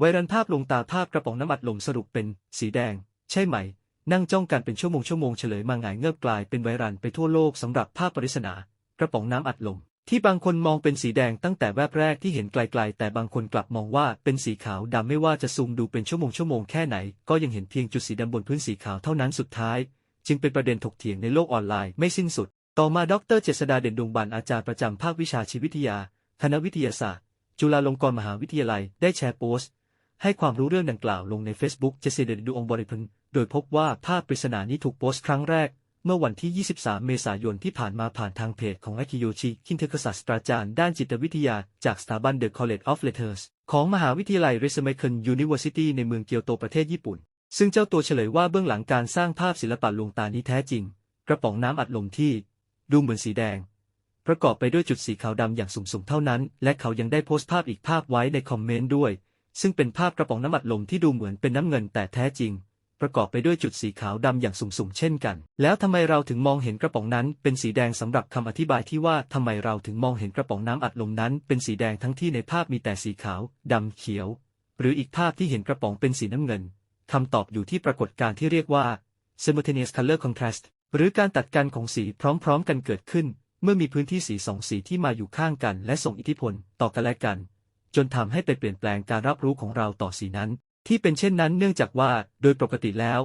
ไวรัลภาพลงตาภาพกระป๋องน้ำอัดลมสรุปเป็น สีแดง ใช่ไหม นั่งจ้องกันเป็นชั่วโมงชั่วโมงเฉลยมาหงายเงือบกลายเป็นไวรัลไปทั่วโลกสำหรับภาพปริศนากระป๋องน้ำอัดลม ที่บางคนมองเป็นสีแดงตั้งแต่แวบแรกที่เห็นไกลๆ แต่บางคนกลับมองว่าเป็นสีขาวดำไม่ว่าจะซูมดูเป็นชั่วโมงชั่วโมงแค่ไหน ก็ยังเห็นเพียงจุดสีดำบนพื้นสีขาวเท่านั้นสุดท้าย จึงเป็นประเด็นถกเถียงในโลกออนไลน์ไม่สิ้นสุด ต่อมาดรเจษดาเด่นดวงบานอาจารย์ประจำภาควิชาชีววิทยา คณะวิทยาศาสตร์ จุฬาลงกรณ์มหาวิทยาลัยได้แชร์โพสต์ ให้ความรู้เรื่องดังกล่าวลงใน Facebook เจษดาเด่นดวงบริพันธ์โดยพบว่าภาพปริศนานี้ถูกโพสต์ครั้งแรก เมื่อวันที่ 23 เมษายนที่ผ่านมาผ่านทางเพจของอากิโยชิคินเทคศาสตราจารย์ด้านจิตวิทยาจากสถาบัน The College of Letters ของมหาวิทยาลัย r e s m e k e n University ในเมืองเกียวโตประเทศญี่ปุ่น ซึ่งเจ้าตัวเฉลยว่าเบื้องหลังการสร้างภาพศิลปะลวงตานี้แท้จริง กระป๋องน้ำอัดลมที่ ดูเหมือนสีแดงประกอบไปด้วยจุดสีขาวดำอย่างสุ่มๆเท่านั้น และเขายังได้โพสต์ภาพอีกภาพไว้ในคอมเมนต์ด้วย ซึ่งเป็นภาพกระป๋องน้ำอัดลมที่ดูเหมือนเป็นน้ำเงินแต่แท้จริง ประกอบไปด้วยจุดสีขาวดำอย่างสุ่มๆเช่นกัน แล้วทำไมเราถึงมองเห็นกระป๋องนั้นเป็นสีแดงสำหรับคำอธิบายที่ว่าทำไมเราถึงมองเห็นกระป๋องน้ำอัดลมนั้น เป็นสีแดงทั้งที่ในภาพมีแต่สีขาวดำเขียว หรืออีกภาพที่เห็นกระป๋องเป็นสีน้ำเงินคำตอบอยู่ที่ปรากฏการณ์ที่เรียกว่า simultaneous color contrast หรือการตัดกันของสีพร้อมๆ กันเกิดขึ้น เมื่อมีพื้นที่สีสองสีที่มาอยู่ข้างกัน และส่งอิทธิพลต่อกันและกัน จนทำให้ไปเปลี่ยนแปลงการรับรู้ของเราต่อสีนั้น ที่เป็นเช่นนั้นเนื่องจากว่าโดยปกติแล้ว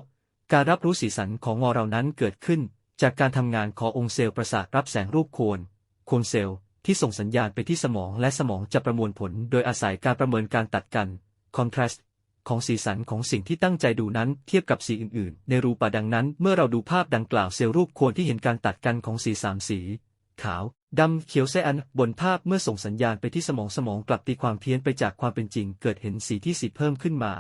การรับรู้สีสันของงอเรานั้นเกิดขึ้น จากการทำงานขององค์เซลล์ประสาทรับแสงรูปโคนโคนเซลล์ที่ส่งสัญญาณไปที่สมองและสมองจะประมวลผล โดยอาศัยการประเมินการตัดกัน contrast ของสีสันของสิ่งที่ตั้งใจดูนั้นเทียบกับสีอื่นๆ ในรูปะดังนั้น เมื่อเราดูภาพดังกล่าวเซลล์รูปโคนที่เห็นการตัดกันของสีสามสี ขาว ดำ เขียวแซอัน บนภาพเมื่อส่งสัญญาณไปที่สมองสมองกลับตีความเพี้ยนไปจากความเป็นจริง เกิดเห็นสีที่สีเพิ่มขึ้นมา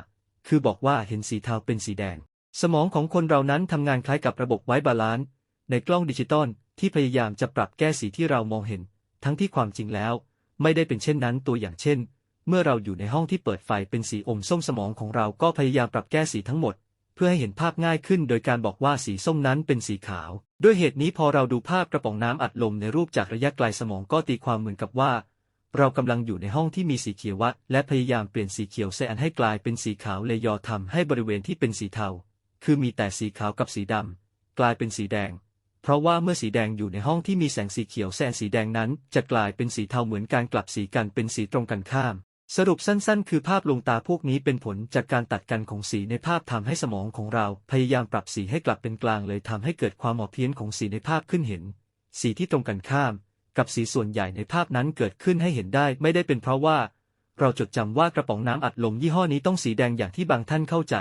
คือบอกว่าเห็นสีเทาเป็นสีแดง สมองของคนเรานั้นทำงานคล้ายกับระบบไว้บาลานซ์ในกล้องดิจิตอลที่พยายามจะปรับแก้สีที่เรามองเห็น ทั้งที่ความจริงแล้ว ไม่ได้เป็นเช่นนั้นตัวอย่างเช่น เมื่อเราอยู่ในห้องที่เปิดไฟเป็นสีอมส้มสมองของเราก็พยายามปรับแก้สีทั้งหมด พื่อให้เห็นภาพง่ายขึ้น โดยการบอกว่าสีส้มนั้นเป็นสีขาว ด้วยเหตุนี้พอเราดูภาพกระป๋องน้ำอัดลมในรูปจากระยะไกลสมองก็ตีความเหมือนกับว่า เรากำลังอยู่ในห้องที่มีสีเขียววัด และพยายามเปลี่ยนสีเขียวแซนให้กลายเป็นสีขาวเลยอทำให้บริเวณที่เป็นสีเทา คือมีแต่สีขาวกับสีดำกลายเป็นสีแดง เพราะว่าเมื่อสีแดงอยู่ในห้องที่มีแสงสีเขียวแสงสีแดงนั้น จะกลายเป็นสีเทาเหมือนการกลับสีกันเป็นสีตรงกันข้าม สรุปสั้นๆ คือภาพลวงตาพวกนี้เป็นผลจากการตัดกันของสีในภาพทำให้สมองของเราพยายามปรับสีให้กลับเป็นกลางเลยทำให้เกิดความหมอเพี้ยนของสีในภาพขึ้นเห็น สีที่ตรงกันข้าม กับสีส่วนใหญ่ในภาพนั้นเกิดขึ้นให้เห็นได้ ไม่ได้เป็นเพราะว่า เราจดจำว่ากระป๋องน้ำอัดลมยี่ห้อนี้ต้องสีแดงอย่างที่บางท่านเข้าใจ